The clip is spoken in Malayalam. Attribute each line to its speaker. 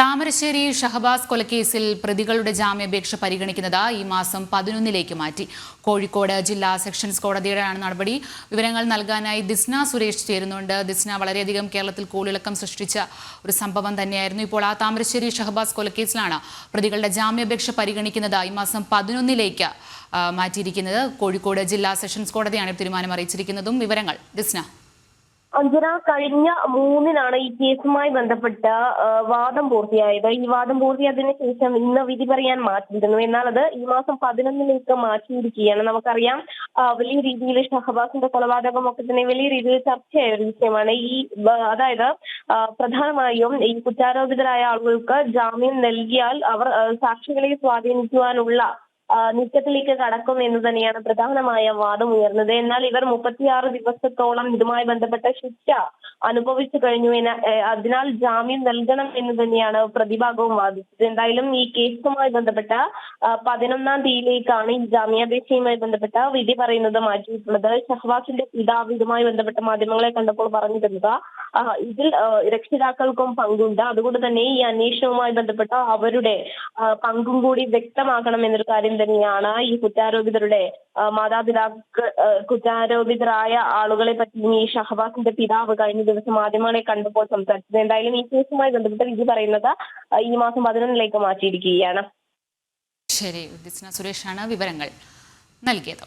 Speaker 1: താമരശ്ശേരി ഷഹബാസ് കൊലക്കേസിൽ പ്രതികളുടെ ജാമ്യാപേക്ഷ പരിഗണിക്കുന്നത് ഈ മാസം പതിനൊന്നിലേക്ക് മാറ്റി. കോഴിക്കോട് ജില്ലാ സെഷൻസ് കോടതിയുടെയാണ് നടപടി. വിവരങ്ങൾ നൽകാനായി ദിസ്ന സുരേഷ് ചേരുന്നുണ്ട്. ദിസ്ന വളരെയധികം കേരളത്തിൽ കൂളിളക്കം സൃഷ്ടിച്ച ഒരു സംഭവം തന്നെയായിരുന്നു ഇപ്പോൾ ആ താമരശ്ശേരി ഷഹബാസ് കൊലക്കേസിലാണ് പ്രതികളുടെ ജാമ്യാപേക്ഷ പരിഗണിക്കുന്നത് ഈ മാസം പതിനൊന്നിലേക്ക് മാറ്റിയിരിക്കുന്നത്. കോഴിക്കോട് ജില്ലാ സെഷൻസ് കോടതിയാണ് തീരുമാനം അറിയിച്ചിരിക്കുന്നതും. വിവരങ്ങൾ ദിസ്ന.
Speaker 2: അഞ്ജന കഴിഞ്ഞ മൂന്നിനാണ് ഈ കേസുമായി ബന്ധപ്പെട്ട വാദം പൂർത്തിയായത്. ഈ വാദം പൂർത്തിയായതിനു ശേഷം ഇന്ന് വിധി പറയാൻ മാറ്റിയിരുന്നു എന്നാൽ അത് ഈ മാസം പതിനൊന്നിലേക്ക് മാറ്റിയിരിക്കുകയാണ്. നമുക്കറിയാം വലിയ രീതിയിൽ ഷഹബാസിന്റെ കൊലപാതകമൊക്കെ തന്നെ വലിയ രീതിയിൽ ചർച്ചയായ ഒരു വിഷയമാണ്. ഈ അതായത് പ്രധാനമായും ഈ കുറ്റാരോപിതരായ ആളുകൾക്ക് ജാമ്യം നൽകിയാൽ അവർ സാക്ഷികളെ സ്വാധീനിക്കുവാനുള്ള നീക്കത്തിലേക്ക് കടക്കും എന്ന് തന്നെയാണ് പ്രധാനമായ വാദം ഉയർന്നത്. എന്നാൽ ഇവർ മുപ്പത്തിയാറ് ദിവസത്തോളം ഇതുമായി ബന്ധപ്പെട്ട ശിക്ഷ അനുഭവിച്ചു കഴിഞ്ഞു അതിനാൽ ജാമ്യം നൽകണം എന്ന് തന്നെയാണ് പ്രതിഭാഗവും വാദിച്ചത്. എന്തായാലും ഈ കേസുമായി ബന്ധപ്പെട്ട പതിനൊന്നാം തീയതിയിലേക്കാണ് ഈ ജാമ്യാപേക്ഷയുമായി ബന്ധപ്പെട്ട വിധി പറയുന്നത് മാറ്റിയിട്ടുള്ളത്. ഷഹബാസിന്റെ പിതാവ് ഇതുമായി ബന്ധപ്പെട്ട മാധ്യമങ്ങളെ കണ്ടപ്പോൾ പറഞ്ഞിരുന്നത് ഇതിൽ രക്ഷിതാക്കൾക്കും പങ്കുണ്ട്. അതുകൊണ്ട് തന്നെ ഈ അന്വേഷണവുമായി ബന്ധപ്പെട്ട അവരുടെ പങ്കും കൂടി വ്യക്തമാക്കണം എന്നൊരു കാര്യം തന്നെയാണ് ഈ കുറ്റാരോപിതരുടെ മാതാപിതാക്കൾ കുറ്റാരോപിതരായ ആളുകളെ പറ്റി ഈ ഷഹബാസിന്റെ പിതാവ് കഴിഞ്ഞ ദിവസം മാധ്യമങ്ങളെ കണ്ടപ്പോൾ സംസാരിച്ചത്. എന്തായാലും ഈ കേസുമായി ബന്ധപ്പെട്ട് വിധി പറയുന്നത് ഈ മാസം പതിനൊന്നിലേക്ക് മാറ്റിയിരിക്കുകയാണ്.
Speaker 1: ശരി സുരേഷാണ് വിവരങ്ങൾ നൽകിയത്.